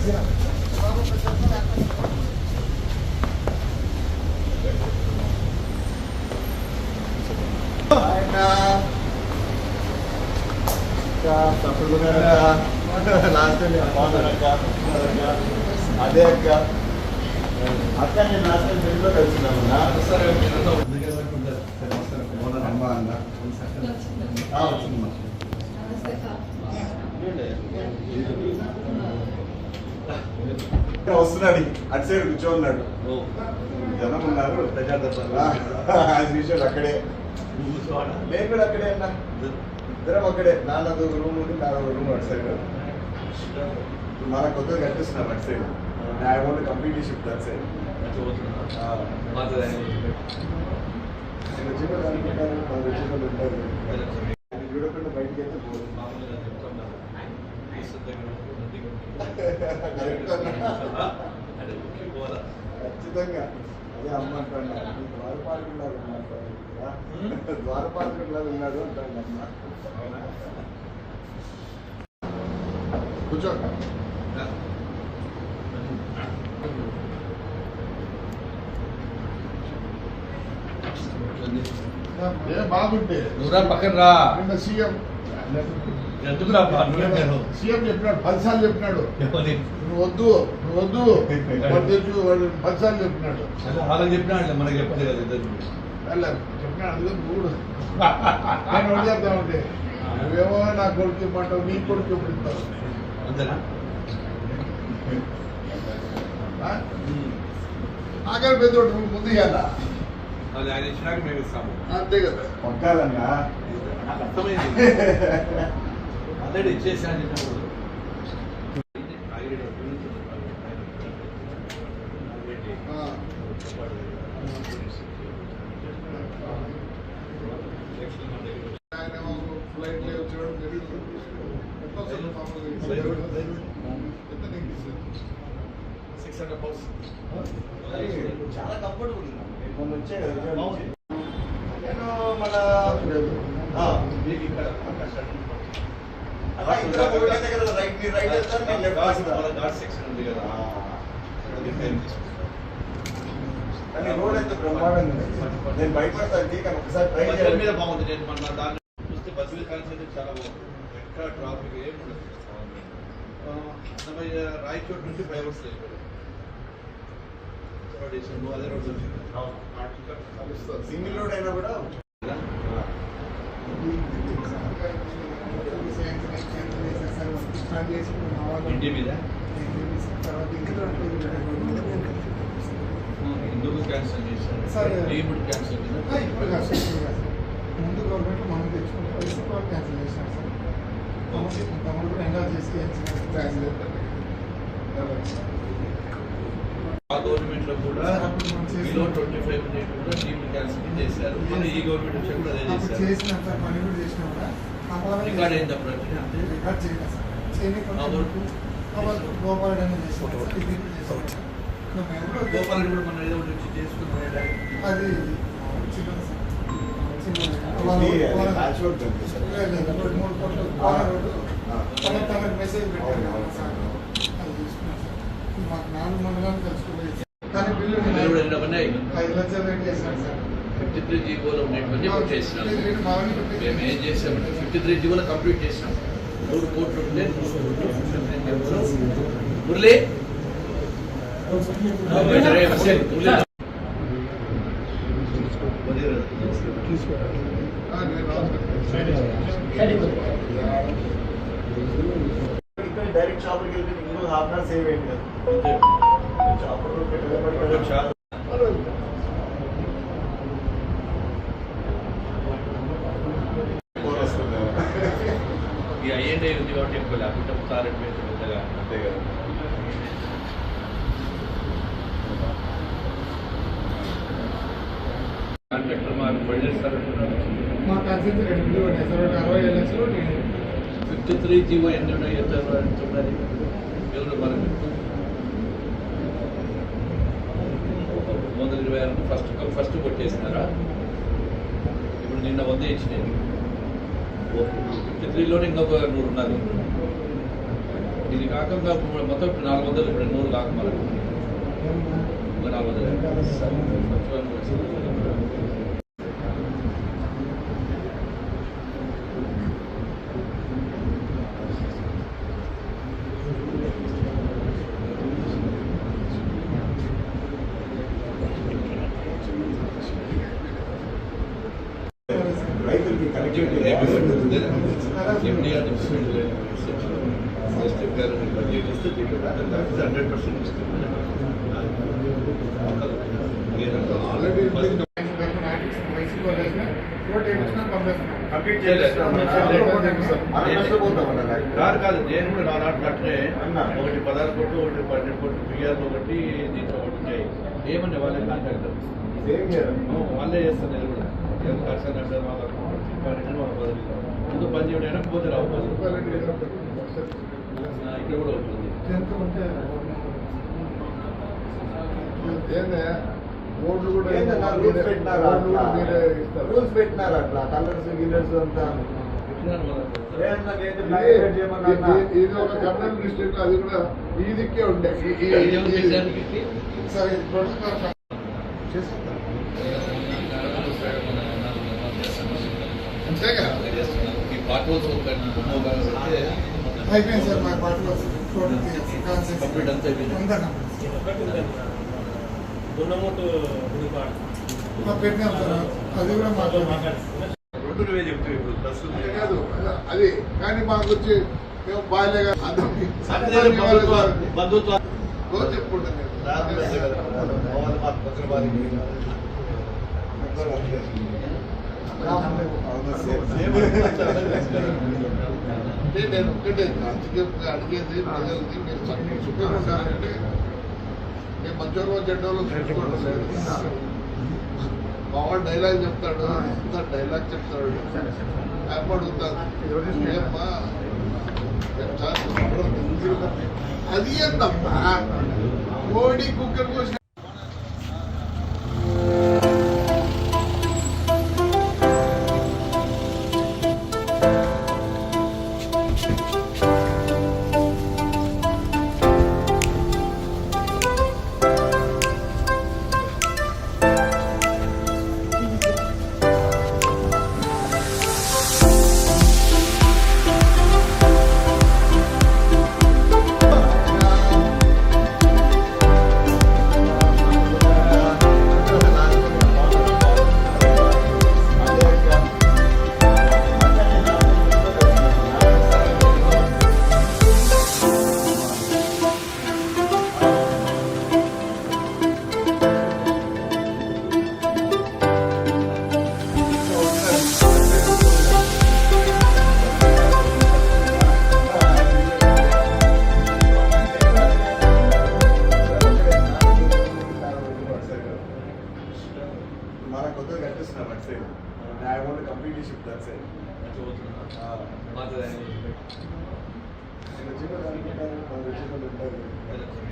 అదే అక్క అక్క నేను లాస్ట్ టైం తెలుగులో కలిసినామన్నా సరే అమ్మ అన్న వచ్చిందమ్మా వస్తున్నాడు అటు సైడ్ కూర్చోన్నాడు. జనం ఉన్నారు అక్కడే. నేను కూడా అక్కడే అన్నా. ఇద్దరం అక్కడే. నాన్నది రూమ్ ఉంది నాన్న ఒక రూమ్ అటు సైడ్. మన కొత్తగా కట్టిస్తున్నారు అటు side. I want completely shift that side. అనుకుంటారు మన చిన్నలు ఉంటారు. అది అయితే పోదు ఖచ్చితంగా. అదే అమ్మ అంటాను ద్వారపాలకులాగా ఉన్నాడు ద్వారపాలకులాగా ఉన్నాడు అంటాను అమ్మ. కూర్చో. బాగుంటే నువ్వురా పక్కన రా. సీఎం. సీఎం చెప్పినాడు చెప్పినాడు? నువ్వు వద్దు. వద్దు. వాడు పదిసార్లు చెప్పినాడు. వాళ్ళకి చెప్పినా అంటే మనకి చెప్పలేదు కదా ఇద్దరు చెప్పినాడు అందులో మూడు. నువ్వేమో నా కొడుకు ఇమ్మంటావు నీ కొడుకు ఎప్పుడు ఇస్తావు అంతేనా? ఆఖరి పెద్దోడు ముందు ఇవ్వాలా అది ఆయన ఇచ్చినాక మేము ఇస్తాము. అంతే కదా. పక్కాలన్నా? అర్థమైంది. ఆల్రెడీ ఇచ్చేసాను సిక్స్ హండ్రెడ్ పౌస్ చాలా కంఫర్టబుల్ మొన్న వచ్చే నేను మన మీకు ఇక్కడ అలా ఇద్దరం ఒకటే దగ్గర రైట్ మీరు రైట్ వెళ్తారు నేను లెఫ్ట్ సెక్షన్ ఉంది కదా. కానీ రోడ్ అయితే బ్రహ్మాండంగా. నేను భయపడతాను కానీ ఒకసారి ట్రై బస్సుల మీద బాగుంది. నేను మన దాన్ని చూస్తే బస్సు మీద కలిసి అయితే చాలా బాగుంది. ఎక్కడ ట్రాఫిక్ ఏం ఉండదు. రాయచోటి నుండి ఫైవ్ అవర్స్ లేదు అదే రోడ్డు సింగిల్ రోడ్ అయినా కూడా ఇంటి మీద ఎందుకు క్యాన్సిల్ చేశారు సరే. ఇప్పుడు క్యాన్సిల్ ముందు గవర్నమెంట్ మనం తెచ్చుకుంటే వాళ్ళు క్యాన్సిల్ సార్ తమ్ముడు కూడా ఎంజాయ్ చేసి క్యాన్సిల్ గవర్నమెంట్లో కూడా అప్పుడు మనం చేసిన- బిలో ట్వంటీ ఫైవ్ మినిట్ కూడా టీమ్ క్యాన్సిల్ చేశారు మన ఈ గవర్నమెంట్ వచ్చి కూడా అదే చేశారు. రికార్డ్ అయింది అప్పుడు రికార్డ్ చేయలేదు సార్? అప్పుడు గోపాల్ అని చేసినాం సార్. ఇది కూడా చేసినాం. సార్. ఇంకా మేము కూడా గోపాల్ కూడా మన ఏదో ఒకటి వచ్చి అది అది అది చూసుకున్నాం సార్. ఇది మాకు నాలుగు మండలాలు కలుసుకుపోయి కానీ బిల్లు? ఐదు లక్షలు రేట్ చేశారు సార్. ఫిఫ్టీ త్రీ జీవోలో ఉన్నటువంటి కొట్ చేసినాం ఇది రేటు మామూలు పెట్టి- మేము ఏం చేసామంటే ఫిఫ్టీ త్రీ జీవోలో కంప్లీట్ చేసినాం. మూడు కోట్లు ఉంటే మురళి రే, వసే, మురళి. ఆ, నేను రాసుకుంటాను. ఇక్కడ డైరెక్ట్ షాప్కి వెళ్తే ఇంకో హాఫ్ అన్ అవర్ సేవ్ అయింది కదా. ఈ ఐఎన్ఏ ఉంది కాబట్టి ఎక్కువ లేకుంటే సార్ పెద్దగా అంతే కదా. కాంట్రాక్టర్ మాకు మా కన్సల్ట్ రెండు సార్ అరవై ఏడు లక్షలు ఫిఫ్టీ త్రీ జీవో ఎన్ని ఉన్నాయి? ఎంత ఉన్నది ఎవరు మనకు వందల ఇరవై ఆరు. ఫస్ట్ ఫస్ట్ కొట్టేసినారా? ఇప్పుడు నిన్న వంద ఇచ్చినాయి. ఫిఫ్టీ త్రీలోనే ఇంకొక నూరు ఉన్నది ఇది కాక ఇంకా మొత్తం ఇప్పుడు నాలుగు వందలు ఇప్పుడు నూరు కాక మనకు ఇంకా నాలుగు వందలు చెప్పారు బడ్జెట్ ఇస్తే హండ్రెడ్ పర్సెంట్ ఇస్తుంది కంప్లీట్. కాదు కాదు. నేను కూడా నా నాటి. ఒకటి పదహారు కోట్లు ఒకటి పన్నెండు కోట్లు పిఆర్ ఒకటి దీంట్లో ఒకటి ఏమన్నా వాళ్ళే కాంట్రాక్టర్ వాళ్ళే చేస్తారు నేను కూడా. కర్సన్ అంటే మా పని చేయడం పోతే రావు ఇక్కడ కూడా రూల్స్ పెట్టినారు రూల్స్ పెట్టినారు అట్లా? కలర్స్ గిల్లర్స్ అంతా? ఇది- ఒక కర్నూలు డిస్ట్రిక్ట్ అది కూడా ఈ దిక్కే ఉండే? సరే అంతేగా? ఈ అయిపోయింది సార్ మా కాన్సెప్ట్ కంప్లీట్ అంతా అయిపోయింది. పెట్టినాం సార్ అది కూడా కాదు అది కానీ మాకు వచ్చి మేము బాల్యగా అందరికీ సందేహం నేను. అంటే నేను ఒక్కటే రాజకీయంగా అడిగేది ప్రజలకి మీరు చక్కగా సుఖంగా ఉండాలంటే నేను మంచోళ్ళు చెడ్డోళ్ళు చూసుకోండి మావాడు డైలాగ్ చెప్తాడు ఇంత డైలాగ్ చెప్తాడు యాప్ అడుగుతాను ఏమ్మా రేపు సార్ అది ఏంటమ్మా కోడి కుక్కర్ lot